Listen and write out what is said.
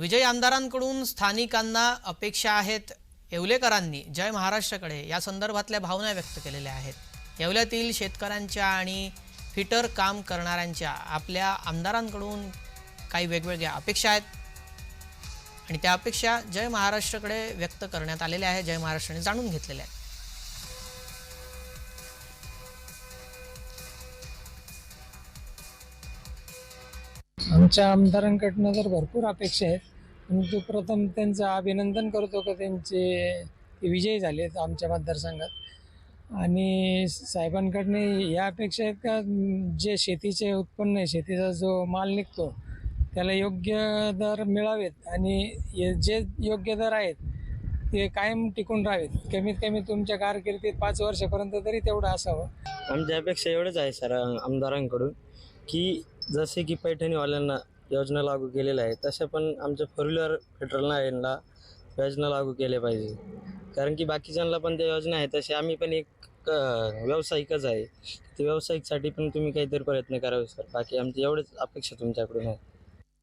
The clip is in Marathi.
विजयी आमदारांकडून स्थानिकांना अपेक्षा आहेत येवलेकरांनी जय महाराष्ट्राकडे या संदर्भातल्या भावना व्यक्त केलेल्या आहेत. येवल्यातील शेतकऱ्यांच्या आणि फिटर काम करणाऱ्यांच्या आपल्या आमदारांकडून काही वेगवेगळ्या अपेक्षा आहेत. आणि त्या अपेक्षा जय महाराष्ट्राकडे व्यक्त करण्यात आलेल्या आहेत जय महाराष्ट्राने जाणून घेतलेल्या आहेत. आमच्या आमदारांकडनं तर भरपूर अपेक्षा आहेत परंतु प्रथम त्यांचं अभिनंदन करतो का त्यांचे ते विजयी आहेत आमच्या मतदारसंघात. आणि साहेबांकडनं या अपेक्षा आहेत का जे शेतीचे उत्पन्न आहे शेतीचा जो माल निघतो त्याला योग्य दर मिळावेत आणि हे जे योग्य दर आहेत ते कायम टिकून राहावेत. कमीत कमी तुमच्या कारकिर्दीत पाच वर्षापर्यंत तरी तेवढं असावं. आमच्या अपेक्षा एवढंच आहे सर आमदारांकडून की जसे की पैठणीवाल्यांना योजना लागू केलेल्या आहे तशा पण आमच्या फोर व्हीलर पेट्रोलना यांना योजना लागू केल्या पाहिजे. कारण की बाकीच्यांना पण त्या योजना आहे तसे आम्ही पण एक व्यावसायिकच आहे. ते व्यावसायिकसाठी पण तुम्ही काहीतरी प्रयत्न करावे सर. बाकी आमची एवढेच अपेक्षा तुमच्याकडून आहे.